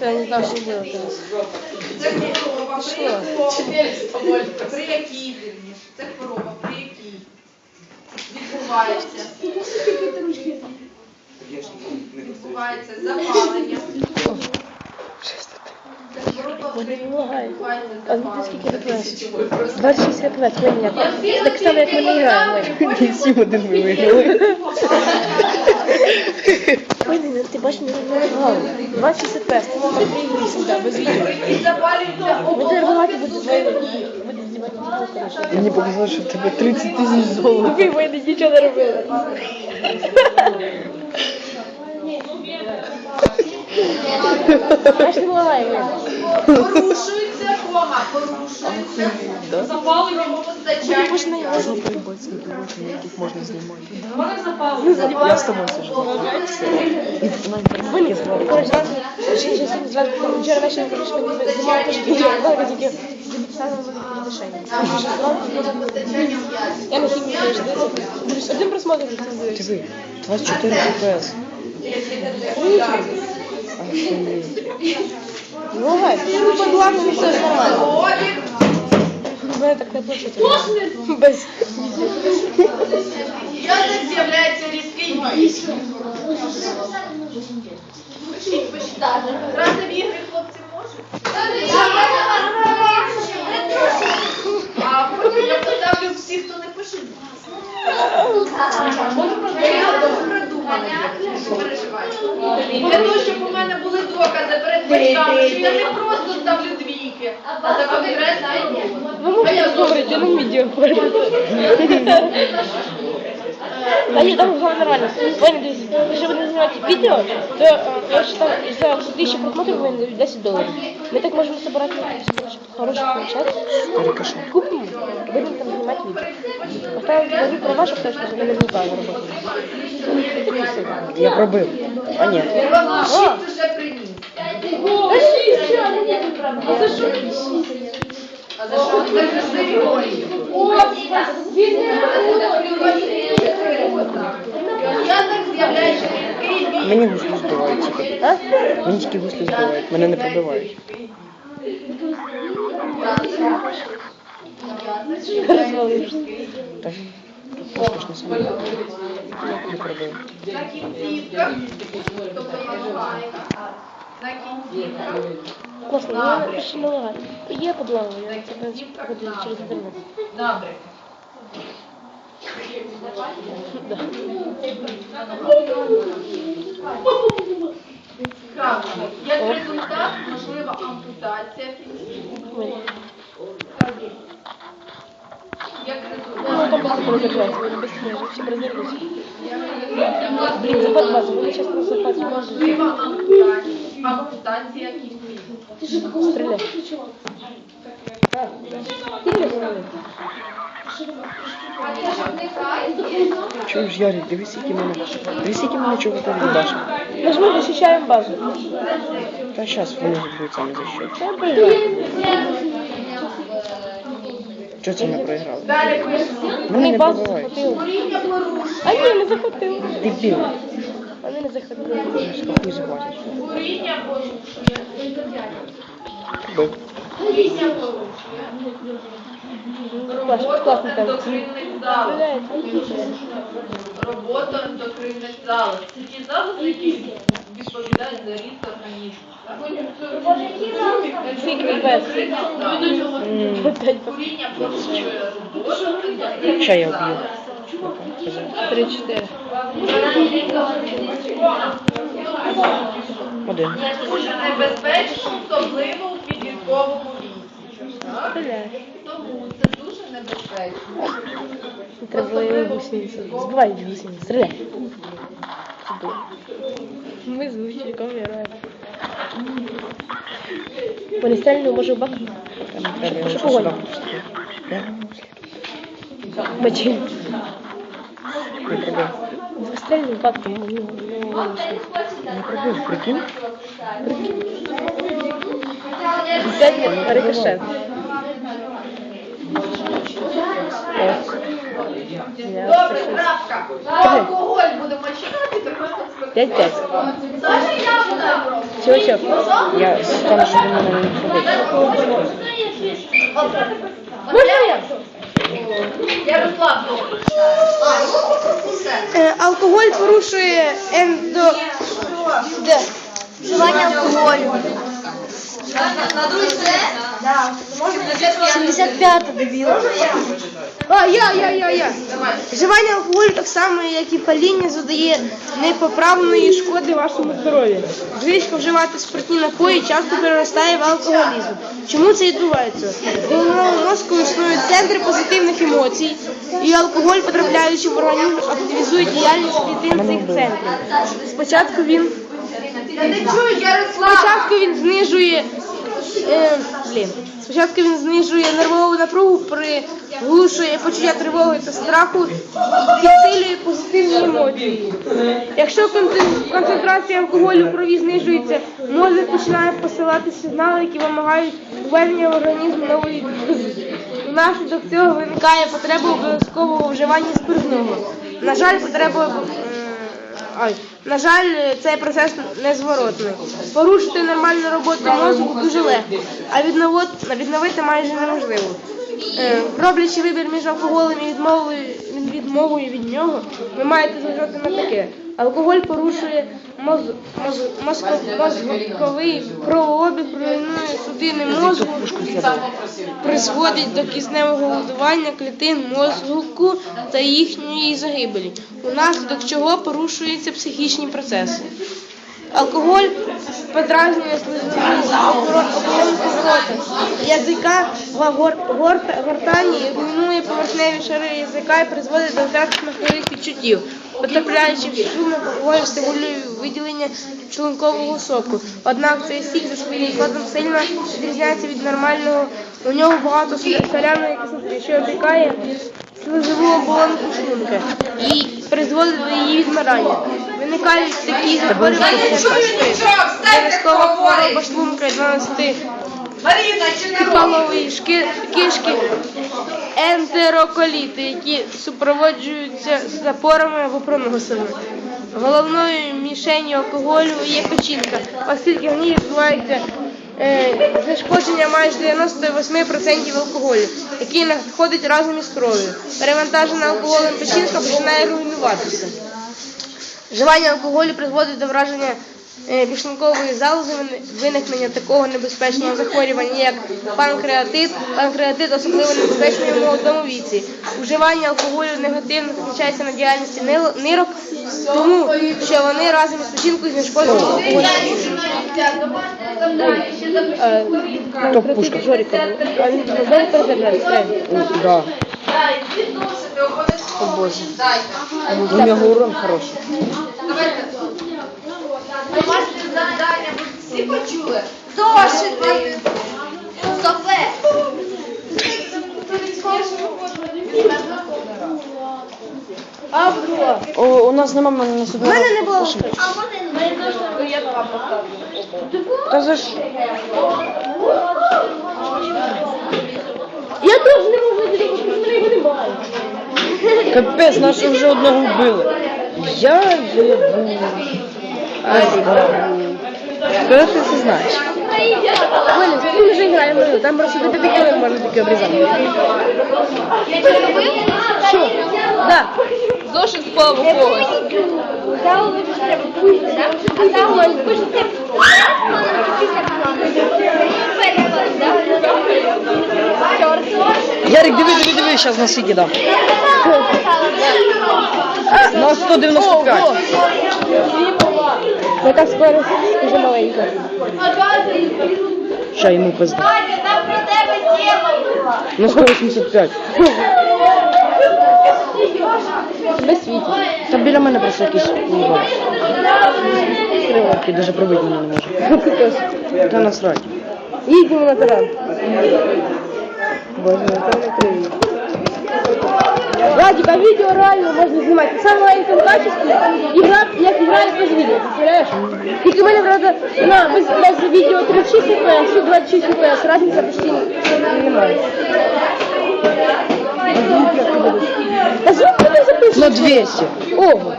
Я не знав, що делать. Це хвороба, при якій при якій вірніше, це хвороба, при якій відбувається, відбувається запалення. Це хвороба, при якій відбувається А ну запалення. 260. Так само, як ми не граємо. Сім один ми виграли. Ой, не, ти бачиш, не реагували. 260 реквест, ти 3 ігри без відео. Ми тебе регувати буде знімати. Мені показалось, що в тебе 30 тисяч золота. Окей, ми нічого не робили. Бачиш, не лагаємо. Порушується кома, порушується запалення постачання. Можна я Можна поїбати скільки років, яких можна знімати. Ну, Я з тобою сижу. І на інтернеті звалю. Коротше, зараз ще ще сьогодні зранку там вчора ввечері коротше ми знімали теж відео, але тільки записали на відношення. Я на хімії теж дивлюся. Один просмотр вже це дивився. Диви, 24 ППС. Охуєть. Ну, лагай. Ну, по все нормально. Обіг. Так не плачуть. Без. Ясно з'являється різкий пишіть. Грати в ігри хлопці можуть? А потім я поставлю всіх, хто не пише. Я продумала, не переживайте. Для того, щоб докази перед батьками, що я не просто ставлю двійки, а за конкретну Ви можете говорити, я на відео говорю. Та ні, там все нормально. Ваня, дивись, якщо будемо знімати відео, то е, я вважаю, за тисячу просмотрів вони дають 10 доларів. Ми так можемо збирати щоб хороший получати. Рикошет. Купимо, будемо там знімати відео. Поставимо тобі права, щоб точно не наверняка роботи. Я пробив. А ні. Шість уже приніс. А за що? Так з'являюся рідкий бій. Мені гуслю збивають. А? Мені тільки гуслю збивають, мене не пробивають. Розвалився. Так, саме. Не пробив. Класно, я ще не лагаю. Є подлава, я тебе буду через інтернет. добре. Да. Правильно. Як результат, можлива ампутація кінцівок. Як Ну, результат. там быстро разогревается, вы без снега, вообще разогрелись. Блин, захват базы, вы сейчас на захват можете. Можлива ампутація, Ампутація кінцівок. Стреляй. А, Стреляй, стреляй. Чуєш, Ярик, дивись, які мене. Дивись, які мене чуваки відбачили. Нажми, защищаем базу. Та зараз вони будуть самі за що. Чого це ми проіграли? Вони Ми не порушує. А ні, не захватили. Дебіл. Не захватили. Спокій захватять. Куріння порушує. Куріння порушує. Там. ендокринних залоз. Роботу ендокринних залоз. Це ті залози, які відповідають за ріст організму. Куріння порушує роботу ендокринних залоз. Вб'ю. 3-4. Один. Дуже небезпечно, особливо у підлітковому віці. Тому це дуже небезпечно. Треба було його гусениці. Збивай гусениці. Стреляй. Ми з лучником героя. Полістельну може в бак? Гуслі. Бачи. Не пробив. Стрельну в бак, тому ну, ну, логічно. Не пробив, прикинь? Дядя рикошет. Я Добре, крапка. Алкоголь будемо чекати, також П'ять-п'ять. Саша, я буду. Все, все. Я стану, щоб мене не ходити. Можна я? Все. Е, алкоголь порушує ендо... Де? Вживання алкоголю. Да. 75 дебіл. А, я, я, я, я. Вживання алкоголю так само, як і паління, задає непоправної шкоди вашому здоров'ю. Звичка вживати спиртні напої часто переростає в алкоголізм. Чому це відбувається? Головному мозку існують центри позитивних емоцій, і алкоголь, потрапляючи в організм, активізує діяльність клітин цих центрів. Спочатку він Я не чую, Ярослав. Спочатку він знижує. Е, блін. Спочатку він знижує нервову напругу, приглушує почуття тривоги та страху, підсилює позитивні емоції. Якщо концентрація алкоголю в крові знижується, мозок починає посилати сигнали, які вимагають введення в організм нової дози. Внаслідок цього виникає потреба обов'язкового вживання спиртного. На жаль, потреба Ай, на жаль, цей процес незворотний. Порушити нормальну роботу мозку дуже легко, а відновити, майже неможливо. Е, роблячи вибір між алкоголем і відмовою, відмовою від нього, ви маєте зважати на таке. Алкоголь порушує мозковий кровообіг, руйнує судини мозку, призводить до кисневого голодування клітин мозку та їхньої загибелі, унаслідок чого порушуються психічні процеси. Алкоголь подразнює оболонку рота, язика гортані, руйнує поверхневі шари язика і призводить до втрати смакових відчуттів. Потрапляючи в шлунок, алкоголь стимулює виділення шлункового соку. Однак цей сік за своїм складом сильно відрізняється від нормального. У нього багато соляної кислоти, що опікає слизову оболонку шлунка і призводить до її відмирання. Виникають такі захворювання, як хто хвороба шлунка 12 Маріна, чи не робиш? голови, шки, кишки, ентероколіти, які супроводжуються запорами або проносами. Головною мішенью алкоголю є печінка, оскільки в ній відбувається е, знешкодження майже 98% алкоголю, який надходить разом із кров'ю. Перевантажена алкоголем печінка починає руйнуватися. Вживання алкоголю призводить до враження е, підшлункової залози, виникнення такого небезпечного захворювання, як панкреатит. Панкреатит особливо небезпечний у молодому віці. Вживання алкоголю негативно позначається на діяльності нирок, тому що вони разом із печінкою знешкоджують алкоголь. Е, обов'язково. Боже. У нього урон хороший. Домашнє завдання. Ви всі почули? Зошити. Софе. А? О, у нас нема мене на собі. У мене не було. Та за що? Я теж не можу що мене його немає. Капець, нас вже одного вбили. Я єбу. Коли ти це знаєш? Валя, ми вже граємо, там просто до п'яти хвилин можна таке обрізати. Що? Да. Зошит впав у когось. Ярик, диви, диви, диви, зараз на скільки дам. На 195. Яка скорость дуже маленька. Ща йому пизда. Там про тебе тема. На 185. Без світу. Та біля мене просто якийсь уїбав. Який даже пробити мене не може. Та насрать. Їдемо на таран. Боже, на таран не. Владик, а відео реально можна знімати. В самому маленькому качестві і грати, як грає без відео, представляєш? Тільки в мене, правда, на, без, без відео 36 FPS, тут 26 FPS, разниця почти немає. А звук будемо записувати? На 200. Ого.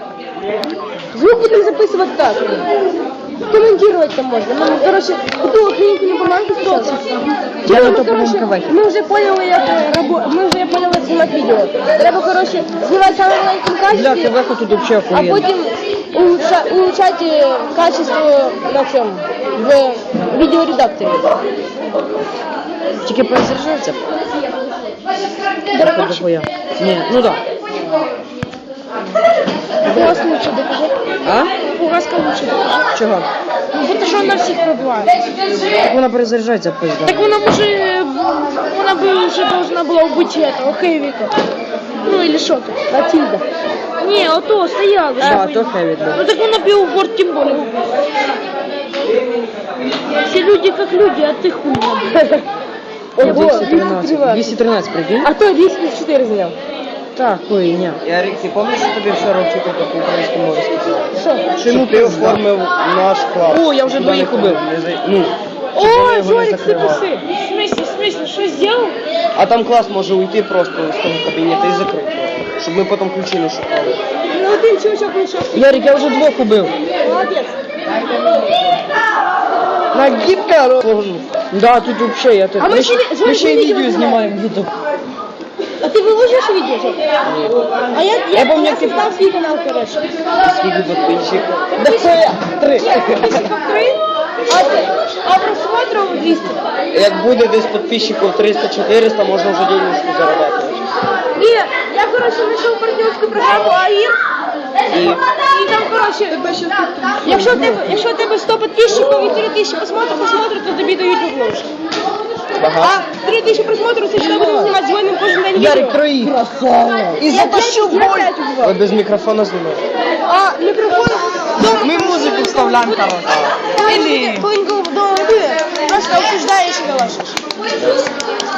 Звук будемо записувати так. Комментировать там можно. Ну, короче, эту охренительную бумагу сейчас. Я на Ми, то короче, помилка ми поняли, як рабо... ми вже поняли, як знімати відео. Треба, короче, знімати саме в маленькому Бля, качестві, ТВ тут вообще а охуєнно. потім улучша... улучшати е, качество на цьому, в відеоредакторі. Тільки перезаряджається. Дохуя. Ні, ну да. Фугаска лучше докажи. А? Фугаска лучше докажи. Чого? Ну, бо що вона всіх пробиває. Так вона перезаряджається, пизда. Так вона може, е, вона би вже должна була вбити этого Хейвіка. Ну или що тут, Матильда. Ні, ото стояла. А, то хеві, Ну да. так вона Белгород тем более убила. Все люди как люди, а ты хуй. Ого, 213. 213, прикинь? А то 204 занял. Так, хуйня. Ярик, ти пам'ятаєш, що тобі вчора вчителька по українській мові сказала? Що? Що йому Ти пизда? оформив наш клас. О, я вже Туди двоїх не убив. ходив, не за- Ну, О, щоб вони його не Жорик, ты закривали. псы. В смысле, в смысле, что сделал? А там клас може уйти просто з того кабінету і закрити. його, Щоб ми потім ключі не шукали. Ну, один чувачок вышел. Ярик, я вже двох убив. Молодец. На гітару. Да, тут вообще я тут. А ми ще ще, ві- ми ще й Жорик, відео відео знімаємо в YouTube. А ты выложишь видео? Жор? А я, я, Я помню, я ти- создал свой канал, короче. Скільки підписчиків? Да хуя. Три. Подписчиков три, а, а просмотров 200. Як буде десь підписчиків 300-400, можна вже денежку заробляти. И я, короче, нашел партнерскую программу АИР. І І там, короче, якщо в тебе, якщо в тебе 100 підписчиків і 3 тисячі просмотрів, просмотрів, то тобі дають бабло. Багато. А 3 тисячі просмотрів, це що ми будемо знімати з воїном кожен день Ярик, відео. Красава. І затащив Я боль. Ви без мікрофона знімаєте? А мікрофон дома. Ми музику вставляємо, короче. Или... Коли дома буде, просто обсуждаєш і галашиш.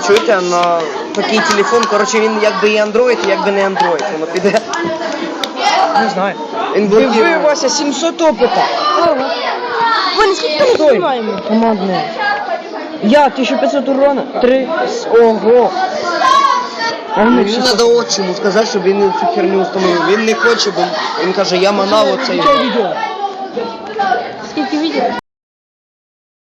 Чуєте, на такий телефон, коротше, він якби і Android, якби не Android. Воно піде. Не знаю. Він блокує. Вася, 700 опита. Ваня, скільки ми Стой. знімаємо? Я 1500 урона. Три. Ого. А вони Мені всі треба отчиму сказати, щоб він цю херню установив. Він не хоче, бо він каже, я манав оцей. Це відео?